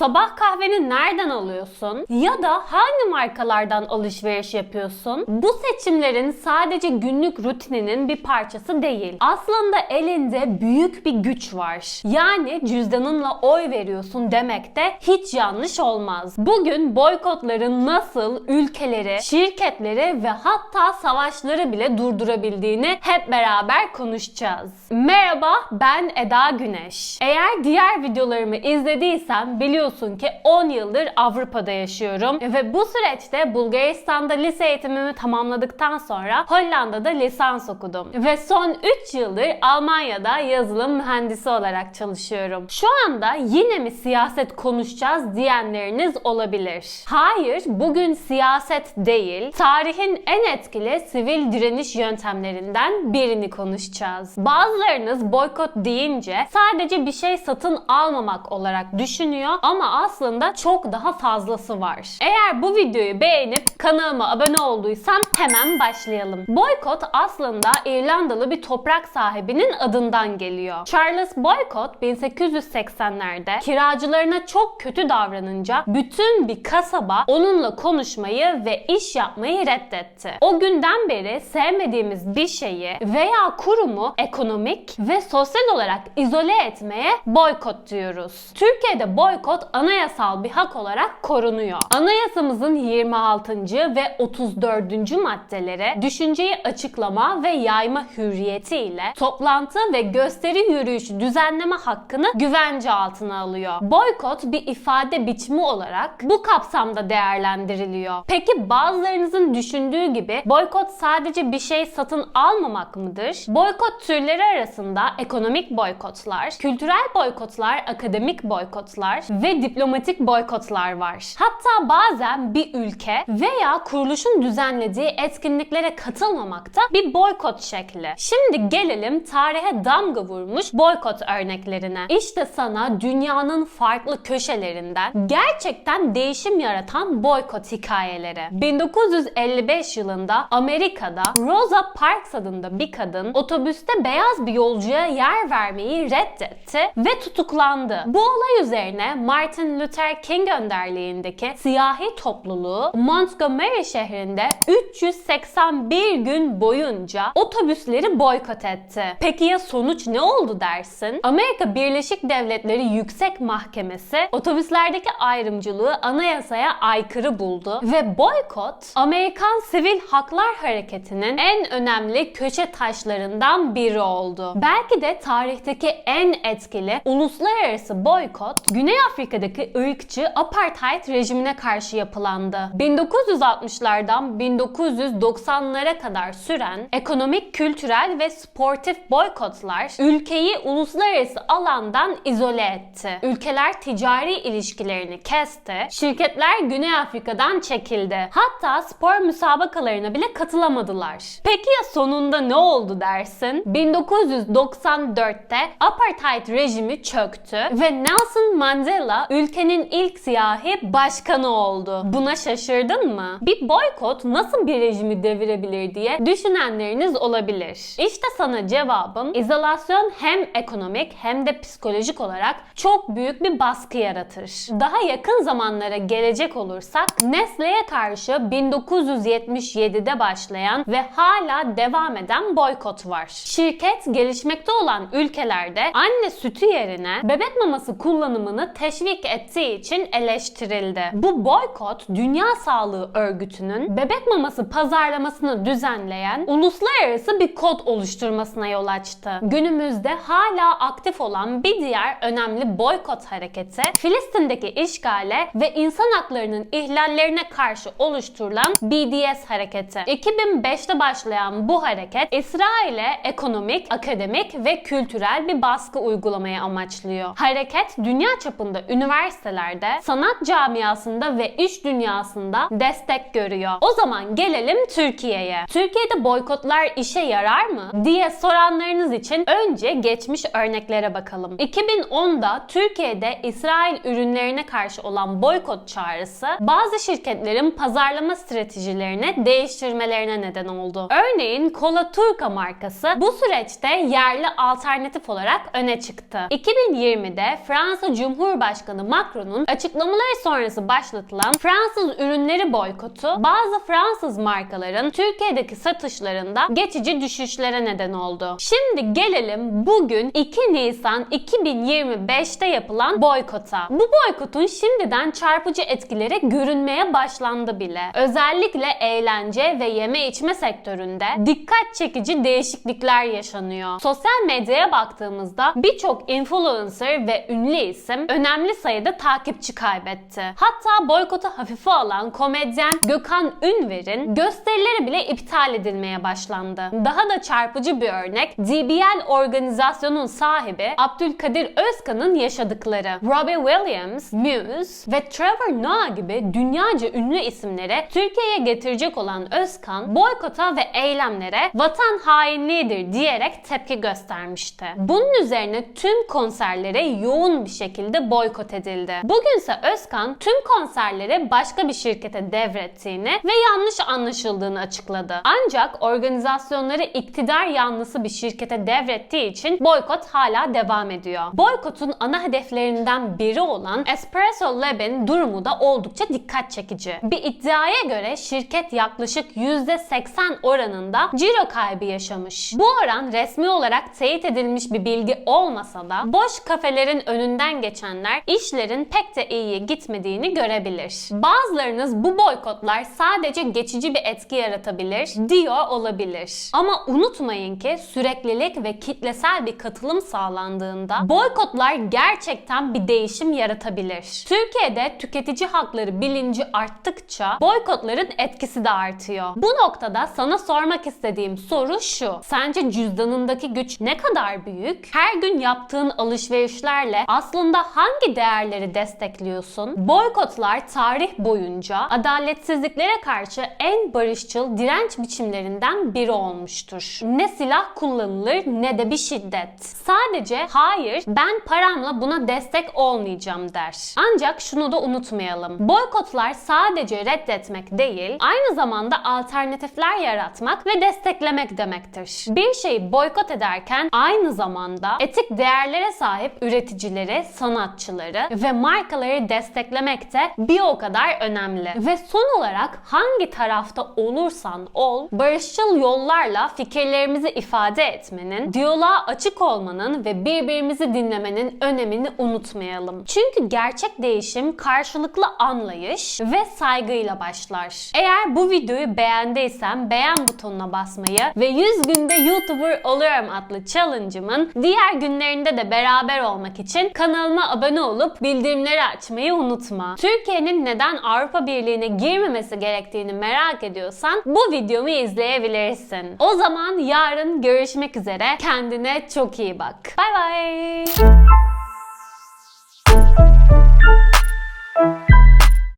Sabah kahveni nereden alıyorsun? Ya da hangi markalardan alışveriş yapıyorsun? Bu seçimlerin sadece günlük rutininin bir parçası değil. Aslında elinde büyük bir güç var. Yani cüzdanınla oy veriyorsun demek de hiç yanlış olmaz. Bugün boykotların nasıl ülkeleri, şirketleri ve hatta savaşları bile durdurabildiğini hep beraber konuşacağız. Merhaba ben Eda Güneş. Eğer diğer videolarımı izlediysen biliyorsun ki 10 yıldır Avrupa'da yaşıyorum ve bu süreçte Bulgaristan'da lise eğitimimi tamamladıktan sonra Hollanda'da lisans okudum ve son 3 yıldır Almanya'da yazılım mühendisi olarak çalışıyorum. Şu anda yine mi siyaset konuşacağız diyenleriniz olabilir. Hayır, bugün siyaset değil, tarihin en etkili sivil direniş yöntemlerinden birini konuşacağız. Bazılarınız boykot deyince sadece bir şey satın almamak olarak düşünüyor ama aslında çok daha fazlası var. Eğer bu videoyu beğenip kanalıma abone olduysan hemen başlayalım. Boykot aslında İrlandalı bir toprak sahibinin adından geliyor. Charles Boycott 1880'lerde kiracılarına çok kötü davranınca bütün bir kasaba onunla konuşmayı ve iş yapmayı reddetti. O günden beri sevmediğimiz bir şeyi veya kurumu ekonomik ve sosyal olarak izole etmeye boykot diyoruz. Türkiye'de boykot anayasal bir hak olarak korunuyor. Anayasamızın 26. ve 34. maddeleri düşünceyi açıklama ve yayma hürriyeti ile toplantı ve gösteri yürüyüşü düzenleme hakkını güvence altına alıyor. Boykot bir ifade biçimi olarak bu kapsamda değerlendiriliyor. Peki bazılarınızın düşündüğü gibi boykot sadece bir şey satın almamak mıdır? Boykot türleri arasında ekonomik boykotlar, kültürel boykotlar, akademik boykotlar ve diplomatik boykotlar var. Hatta bazen bir ülke veya kuruluşun düzenlediği etkinliklere katılmamak da bir boykot şekli. Şimdi gelelim tarihe damga vurmuş boykot örneklerine. İşte sana dünyanın farklı köşelerinden gerçekten değişim yaratan boykot hikayeleri. 1955 yılında Amerika'da Rosa Parks adında bir kadın otobüste beyaz bir yolcuya yer vermeyi reddetti ve tutuklandı. Bu olay üzerine Martin Luther King önderliğindeki siyahi topluluğu Montgomery şehrinde 381 gün boyunca otobüsleri boykot etti. Peki ya sonuç ne oldu dersin? Amerika Birleşik Devletleri Yüksek Mahkemesi otobüslerdeki ayrımcılığı anayasaya aykırı buldu ve boykot Amerikan Sivil Haklar Hareketi'nin en önemli köşe taşlarından biri oldu. Belki de tarihteki en etkili uluslararası boykot Güney Afrika'daki ırkçı apartheid rejimine karşı yapılandı. 1960'lardan 1990'lara kadar süren ekonomik, kültürel ve sportif boykotlar ülkeyi uluslararası alandan izole etti. Ülkeler ticari ilişkilerini kesti, şirketler Güney Afrika'dan çekildi. Hatta spor müsabakalarına bile katılamadılar. Peki ya sonunda ne oldu dersin? 1994'te apartheid rejimi çöktü ve Nelson Mandela ülkenin ilk siyahi başkanı oldu. Buna şaşırdın mı? Bir boykot nasıl bir rejimi devirebilir diye düşünenleriniz olabilir. İşte sana cevabım izolasyon hem ekonomik hem de psikolojik olarak çok büyük bir baskı yaratır. Daha yakın zamanlara gelecek olursak Nestle'ye karşı 1977'de başlayan ve hala devam eden boykot var. Şirket gelişmekte olan ülkelerde anne sütü yerine bebek maması kullanımını teşvik ettiği için eleştirildi. Bu boykot Dünya Sağlığı Örgütü'nün bebek maması pazarlamasını düzenleyen uluslararası bir kod oluşturmasına yol açtı. Günümüzde hala aktif olan bir diğer önemli boykot hareketi Filistin'deki işgale ve insan haklarının ihlallerine karşı oluşturulan BDS hareketi. 2005'te başlayan bu hareket İsrail'e ekonomik, akademik ve kültürel bir baskı uygulamayı amaçlıyor. Hareket dünya çapında üniversitelerde, sanat camiasında ve iş dünyasında destek görüyor. O zaman gelelim Türkiye'ye. Türkiye'de boykotlar işe yarar mı diye soranlarınız için önce geçmiş örneklere bakalım. 2010'da Türkiye'de İsrail ürünlerine karşı olan boykot çağrısı bazı şirketlerin pazarlama stratejilerini değiştirmelerine neden oldu. Örneğin Kola Turka markası bu süreçte yerli alternatif olarak öne çıktı. 2020'de Fransa Cumhurbaşkanı Başkanı Macron'un açıklamaları sonrası başlatılan Fransız ürünleri boykotu bazı Fransız markaların Türkiye'deki satışlarında geçici düşüşlere neden oldu. Şimdi gelelim bugün 2 Nisan 2025'te yapılan boykota. Bu boykotun şimdiden çarpıcı etkileri görünmeye başlandı bile. Özellikle eğlence ve yeme içme sektöründe dikkat çekici değişiklikler yaşanıyor. Sosyal medyaya baktığımızda birçok influencer ve ünlü isim önemli sayıda takipçi kaybetti. Hatta boykotu hafife alan komedyen Gökhan Ünver'in gösterileri bile iptal edilmeye başlandı. Daha da çarpıcı bir örnek DBL organizasyonun sahibi Abdülkadir Özkan'ın yaşadıkları. Robbie Williams, Muse ve Trevor Noah gibi dünyaca ünlü isimleri Türkiye'ye getirecek olan Özkan boykota ve eylemlere vatan hainliğidir diyerek tepki göstermişti. Bunun üzerine tüm konserlere yoğun bir şekilde boykot edildi. Bugünse Özkan tüm konserleri başka bir şirkete devrettiğini ve yanlış anlaşıldığını açıkladı. Ancak organizasyonları iktidar yanlısı bir şirkete devrettiği için boykot hala devam ediyor. Boykotun ana hedeflerinden biri olan Espresso Lab'in durumu da oldukça dikkat çekici. Bir iddiaya göre şirket yaklaşık %80 oranında ciro kaybı yaşamış. Bu oran resmi olarak teyit edilmiş bir bilgi olmasa da boş kafelerin önünden geçenler işlerin pek de iyiye gitmediğini görebilir. Bazılarınız bu boykotlar sadece geçici bir etki yaratabilir diyor olabilir. Ama unutmayın ki süreklilik ve kitlesel bir katılım sağlandığında boykotlar gerçekten bir değişim yaratabilir. Türkiye'de tüketici hakları bilinci arttıkça boykotların etkisi de artıyor. Bu noktada sana sormak istediğim soru şu. Sence cüzdanındaki güç ne kadar büyük? Her gün yaptığın alışverişlerle aslında hangi değerleri destekliyorsun? Boykotlar tarih boyunca adaletsizliklere karşı en barışçıl direnç biçimlerinden biri olmuştur. Ne silah kullanılır ne de bir şiddet. Sadece hayır ben paramla buna destek olmayacağım der. Ancak şunu da unutmayalım. Boykotlar sadece reddetmek değil, aynı zamanda alternatifler yaratmak ve desteklemek demektir. Bir şeyi boykot ederken aynı zamanda etik değerlere sahip üreticileri, sanatçıları ve markaları desteklemek de bir o kadar önemli. Ve son olarak hangi tarafta olursan ol, barışçıl yollarla fikirlerimizi ifade etmenin, diyaloğa açık olmanın ve birbirimizi dinlemenin önemini unutmayalım. Çünkü gerçek değişim karşılıklı anlayış ve saygıyla başlar. Eğer bu videoyu beğendiysen beğen butonuna basmayı ve 100 günde YouTuber oluyorum adlı challenge'ımın diğer günlerinde de beraber olmak için kanalıma abone olup bildirimleri açmayı unutma. Türkiye'nin neden Avrupa Birliği'ne girmemesi gerektiğini merak ediyorsan bu videomu izleyebilirsin. O zaman yarın görüşmek üzere. Kendine çok iyi bak. Bay bay.